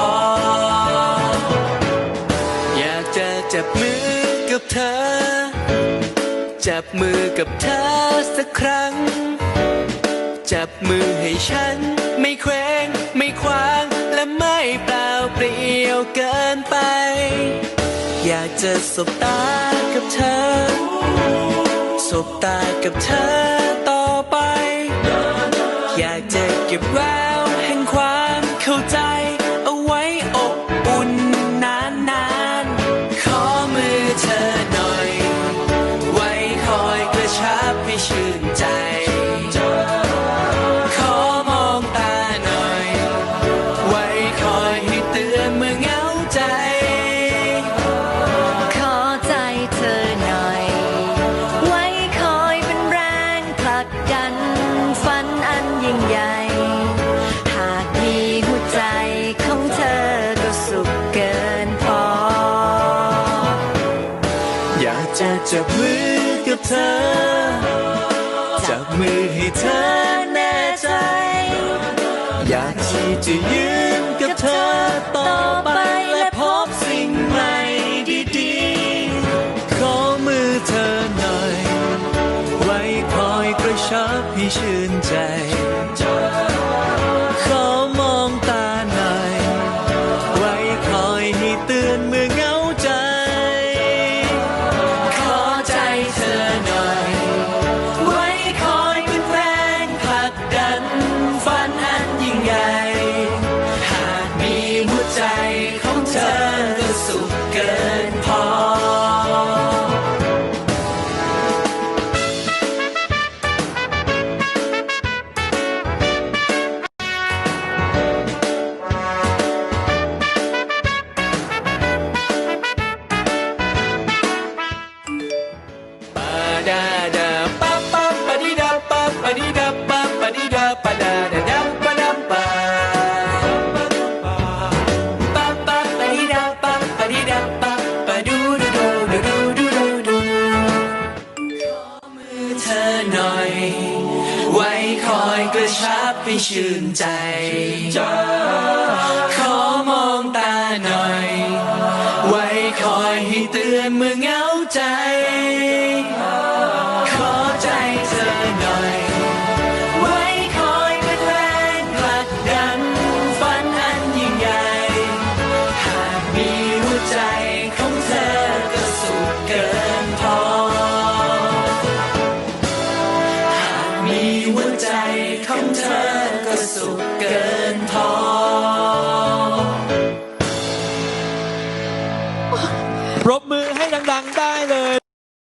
อ จะจับมือกับเธอ จับมือกับเธอสักครั้ง จับมือให้ฉันไม่เคว้งไม่คว้างและไม่เปล่าเปลี่ยวเกินไป อยากจะสบตากับเธอ สบตากับเธอต่อไป อยากจะเก็บแว ชื่นใจ ขอมองตาหน่อย ไว้คอยให้เตือนเมื่อเหงาใจ ขอใจเธอหน่อย ไว้คอยเป็นแรงผลักดัน ฝันอันยิ่งใหญ่ หากมีหัวใจของเธอก็สุขเกินพอ อยากจะจับมือ กับเธอ จับมือให้เธอแน่ใจ อยากที่จะยืนกับเธอต่อไปและพบสิ่งใหม่ดีๆ ขอมือเธอหน่อย ไว้คอยกระชับให้ชื่นใจ together. อยกระชับให้ชื่นใจ ขอมองตาหน่อย ไว้คอยให้เตือน ของเธอก็สุขเกินพอ